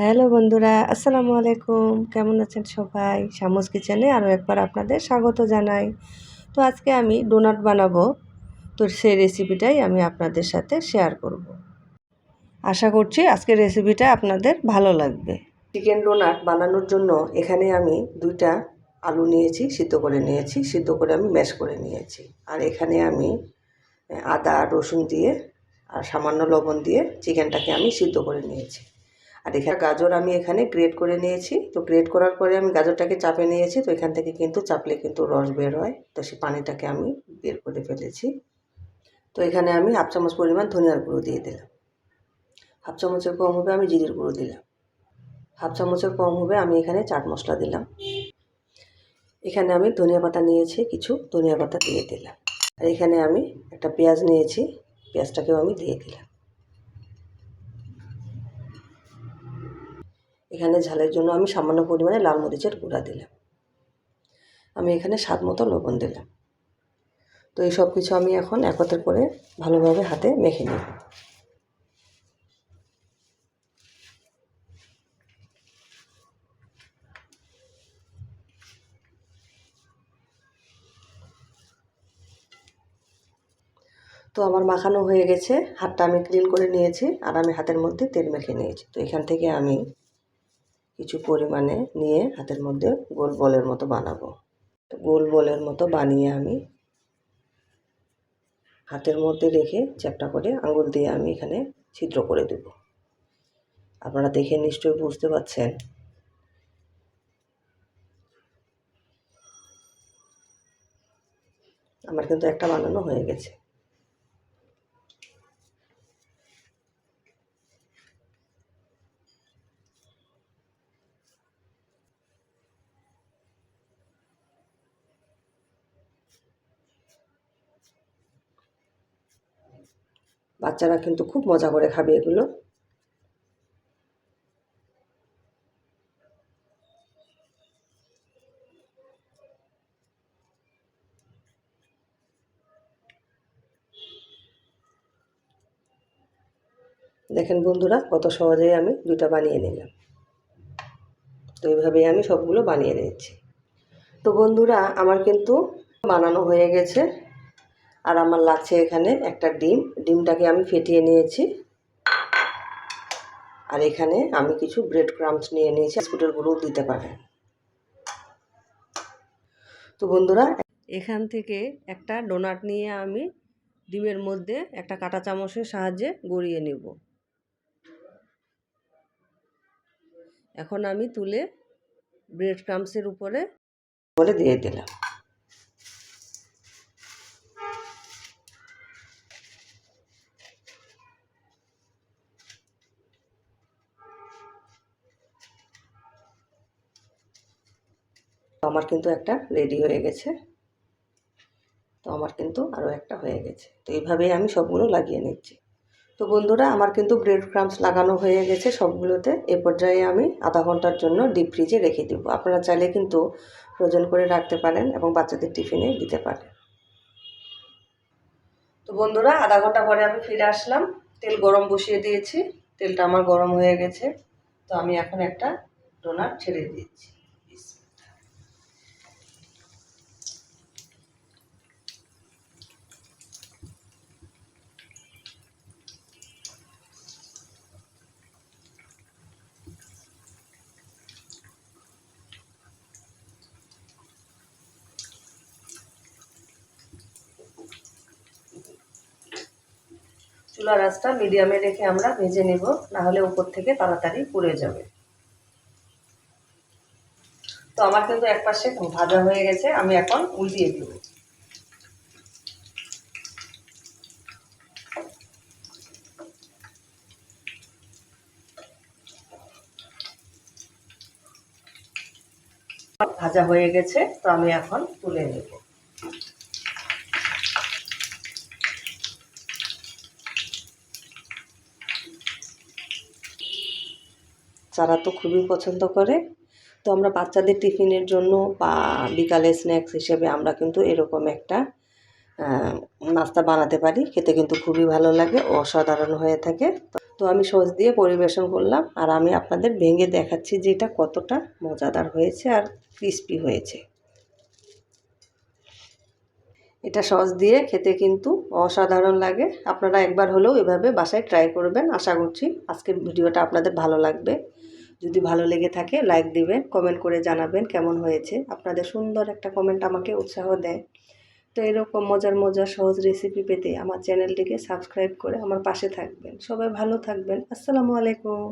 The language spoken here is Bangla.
হ্যালো বন্ধুরা, আসসালামু আলাইকুম। কেমন আছেন সবাই? শামুস কিচেনে আরও একবার আপনাদের স্বাগত জানাই। তো আজকে আমি ডোনাট বানাবো। তো সেই রেসিপিটাই আমি আপনাদের সাথে শেয়ার করব। আশা করছি আজকের রেসিপিটা আপনাদের ভালো লাগবে। চিকেন ডোনাট বানানোর জন্য এখানে আমি দুইটা আলু নিয়েছি, সিদ্ধ করে নিয়েছি। সিদ্ধ করে আমি ম্যাশ করে নিয়েছি। আর এখানে আমি, আদা, রসুন দিয়ে আর সামান্য লবণ দিয়ে চিকেনটাকে আমি সিদ্ধ করে নিয়েছি। আর এখানে গাজর আমি এখানে গ্রেট করে নিয়েছি। তো গ্রেট করার পরে আমি গাজরটাকে চাপে নিয়েছি। তো এখান থেকে কিন্তু চাপলে কিন্তু রস বের হয়। তো সেই পানিটাকে আমি বের করে ফেলেছি। তো এখানে আমি হাফ চামচ পরিমাণ ধনিয়ার গুঁড়ো দিয়ে দিলাম। হাফ চামচের কম হবে আমি জিরির গুঁড়ো দিলাম। হাফ চামচের কম হবে আমি এখানে চাট মশলা দিলাম। এখানে আমি ধনিয়া পাতা নিয়েছি, কিছু ধনিয়া পাতা দিয়ে দিলাম। আর এখানে আমি একটা পেঁয়াজ নিয়েছি। পেঁয়াজটাকেও আমি দিয়ে দিলাম। এখানে ঝালের জন্য আমি সামান্য পরিমাণে লাল মরিচের গুঁড়া দিলাম। আমি এখানে স্বাদ মতো লবণ দিলাম। তো এই সব কিছু আমি এখন একত্রে করে ভালোভাবে হাতে মেখে নিব। তো আমার মাখানো হয়ে গেছে। হাতটা আমি ক্লিন করে নিয়েছি আর আমি হাতের মধ্যে তেল মেখে নিয়েছি। তো এখান থেকে আমি কিছু পরিমাণে নিয়ে হাতের মধ্যে গোল বলের মতো বানাবো। তো গোল বলের মতো বানিয়ে আমি হাতের মধ্যে রেখে চ্যাপটা করে আঙুল দিয়ে আমি এখানে ছিদ্র করে দেব। আপনারা দেখে নিশ্চয়ই বুঝতে পারছেন। আমার কিন্তু একটা বানানো হয়ে গেছে। বাচ্চারা কিন্তু খুব মজা করে খাবে এগুলো। দেখেন বন্ধুরা, কত সহজেই আমি দুটা বানিয়ে নিলাম। তো এইভাবেই আমি সবগুলো বানিয়ে নিচ্ছি। তো বন্ধুরা, আমার কিন্তু বানানো হয়ে গেছে। আর আমার লাগছে এখানে একটা ডিম। ডিমটাকে আমি ফেটিয়ে নিয়েছি। আর এখানে আমি কিছু ব্রেড ক্রামস নিয়ে নিয়েছি। বিস্কুটের দিতে পারে তো বন্ধুরা, এখান থেকে একটা ডোনাট নিয়ে আমি ডিমের মধ্যে একটা কাঁটা চামচের সাহায্যে গড়িয়ে নেব। এখন আমি তুলে ব্রেড ক্রামসের উপরে বলে দিয়ে দিলাম। আমার কিন্তু একটা রেডি হয়ে গেছে। তো আমার কিন্তু আরও একটা হয়ে গেছে। তো এইভাবেই আমি সবগুলো লাগিয়ে নিচ্ছি। তো বন্ধুরা, আমার কিন্তু ব্রেড ক্রামস লাগানো হয়ে গেছে সবগুলোতে। এ পর্যায়ে আমি আধা ঘণ্টার জন্য ডিপ ফ্রিজে রেখে দেবো। আপনারা চাইলে কিন্তু ফ্রোজেন করে রাখতে পারেন এবং বাচ্চাদের টিফিনে দিতে পারেন। তো বন্ধুরা, আধা ঘণ্টা পরে আমি ফিরে আসলাম। তেল গরম বসিয়ে দিয়েছি। তেলটা আমার গরম হয়ে গেছে। তো আমি এখন একটা ডোনার ছেড়ে দিয়েছি। চুলার আঁচটা মিডিয়ামে রেখে আমরা ভেজে নেব, নাহলে উপর থেকে তাড়াতাড়ি পুড়ে যাবে। তো আমার কিন্তু এক পাশে ভাজা হয়ে গেছে, আমি এখন উল্টিয়ে দেব। ভাজা হয়ে গেছে, তো আমি এখন তুলে নেব। যারা তো খুবই পছন্দ করে, তো আমরা বাচ্চাদের টিফিনের জন্য বা বিকালে স্ন্যাক্স হিসেবে আমরা কিন্তু এরকম একটা নাস্তা বানাতে পারি। খেতে কিন্তু খুবই ভালো লাগে, অসাধারণ হয়ে থাকে। তো আমি সস দিয়ে পরিবেশন করলাম আর আমি আপনাদের ভেঙে দেখাচ্ছি যে এটা কতটা মজাদার হয়েছে আর ক্রিস্পি হয়েছে। এটা সস দিয়ে খেতে কিন্তু অসাধারণ লাগে। আপনারা একবার হলেও এভাবে বাসায় ট্রাই করবেন। আশা করছি আজকের ভিডিওটা আপনাদের ভালো লাগবে। যদি ভালো লেগে থাকে লাইক দিবেন কমেন্ট করে জানাবেন কেমন হয়েছে। আপনাদের সুন্দর একটা কমেন্ট আমাকে উৎসাহ দেয়। তো এরকম মজার মজার, সহজ রেসিপি পেতে আমার চ্যানেলটিকে সাবস্ক্রাইব করে আমার পাশে থাকবেন। সবাই ভালো থাকবেন। আসসালামু আলাইকুম।